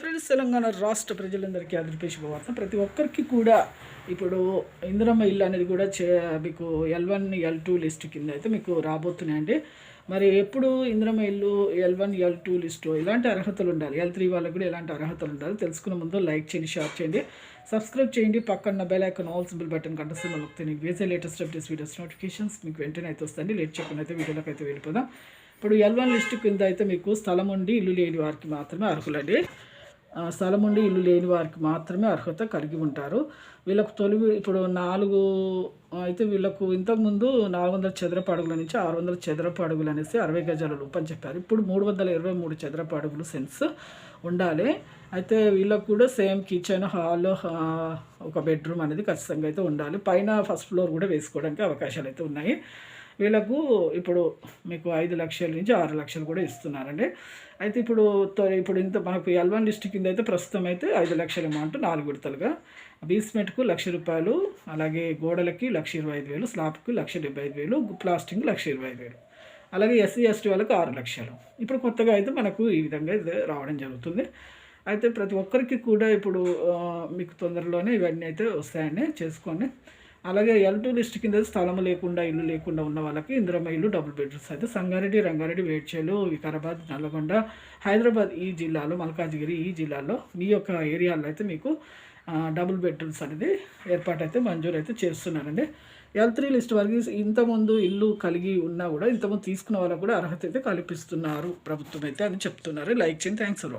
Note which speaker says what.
Speaker 1: Friends Telangana రాష్ట్ర ప్రజలందరికీ అదిరిపే శుభవార్త. ప్రతి ఒక్కరికి కూడా ఇప్పుడు ఇందిరమ్మ ఇల్లు అనేది కూడా చే మీకు L one L two list కింద అయితే మీకు రాబోతున్నాయండి. మరి ఎప్పుడు ఇందిరమ్మ ఇల్లు L one L two list ఇలాంటి అర్హతలు ఉండాలి? ఎల్ త్రీ వాళ్ళకి కూడా ఇలాంటి అర్హతలు ఉండాలి? తెలుసుకునే ముందు లైక్ చేయండి షేర్ చేయండి. సబ్స్క్రైబ్ చేయండి. పక్కన bell icon all symbol button కంటస్తుంది నొక్కితే నీకు వేసే లేటెస్ట్ అప్డేట్స్ వీడియోస్ నోటిఫికేషన్స్ మీకు వెంటనే అయితే వస్తుంది లేట్ చెప్పిన అయితే వీడియోలోకి అయితే వెళ్ళిపోదాం. ఇప్పుడు ఎల్ వన్ లిస్ట్ కింద అయితే మీకు స్థలం ఉండి ఇల్లు లేని వారికి మాత్రమే అర్హులండి. స్థలం ఉండి ఇల్లు లేని వారికి మాత్రమే అర్హత కలిగి ఉంటారు. వీళ్ళకు తొలి ఇప్పుడు నాలుగు అయితే వీళ్ళకు ఇంతకుముందు నాలుగు వందల చదరపు అడుగుల నుంచి ఆరు వందల చదరపు అడుగులు అనేసి అరవై గజాల రూపని చెప్పారు. ఇప్పుడు మూడు వందల ఇరవై మూడు చదరపు అడుగులు సెన్స్ ఉండాలి. అయితే వీళ్ళకు కూడా సేమ్ కిచెన్ హాల్ ఒక బెడ్రూమ్ అనేది ఖచ్చితంగా అయితే ఉండాలి. పైన ఫస్ట్ ఫ్లోర్ కూడా వేసుకోవడానికి అవకాశాలు అయితే ఉన్నాయి. వీళ్ళకు ఇప్పుడు మీకు ఐదు లక్షల నుంచి ఆరు లక్షలు కూడా ఇస్తున్నారండి. అయితే ఇప్పుడు ఇప్పుడు ఇంత మనకు ఎల్వన్ డిస్టిక్ కింద అయితే ప్రస్తుతం అయితే ఐదు లక్షల అమౌంట్ నాలుగు విడతలుగా. బీస్మెంట్కు లక్ష రూపాయలు అలాగే గోడలకి లక్ష ఇరవై ఐదు వేలు స్లాబ్కి లక్ష డెబ్బై ఐదు వేలు ప్లాస్టింగ్ లక్ష ఇరవై ఐదు వేలు. అలాగే ఎస్సీ ఎస్టీ వాళ్ళకి ఆరు లక్షలు. ఇప్పుడు కొత్తగా అయితే మనకు ఈ విధంగా రావడం జరుగుతుంది. అయితే ప్రతి ఒక్కరికి కూడా ఇప్పుడు మీకు తొందరలోనే ఇవన్నీ అయితే వస్తాయని చేసుకోండి. అలాగే ఎల్ టూ లిస్ట్ కింద స్థలం లేకుండా ఇల్లు లేకుండా ఉన్న వాళ్ళకి ఇందిరమ్మ ఇల్లు డబుల్ బెడ్రూమ్స్ అయితే. సంగారెడ్డి రంగారెడ్డి వేడ్చేలు వికారాబాద్ నల్లగొండ హైదరాబాద్ ఈ జిల్లాలో మల్కాజ్గిరి ఈ జిల్లాలో మీ యొక్క ఏరియాలో అయితే మీకు డబుల్ బెడ్రూమ్స్ అనేది ఏర్పాటు అయితే మంజూరు అయితే చేస్తున్నారండి. ఎల్ త్రీ లిస్ట్ వరకు ఇంతకుముందు ఇల్లు కలిగి ఉన్నా కూడా ఇంతకుముందు తీసుకున్న వాళ్ళకు కూడా అర్హత అయితే కల్పిస్తున్నారు ప్రభుత్వం అయితే అని చెప్తున్నారు. లైక్ చేయండి. Thanks for watching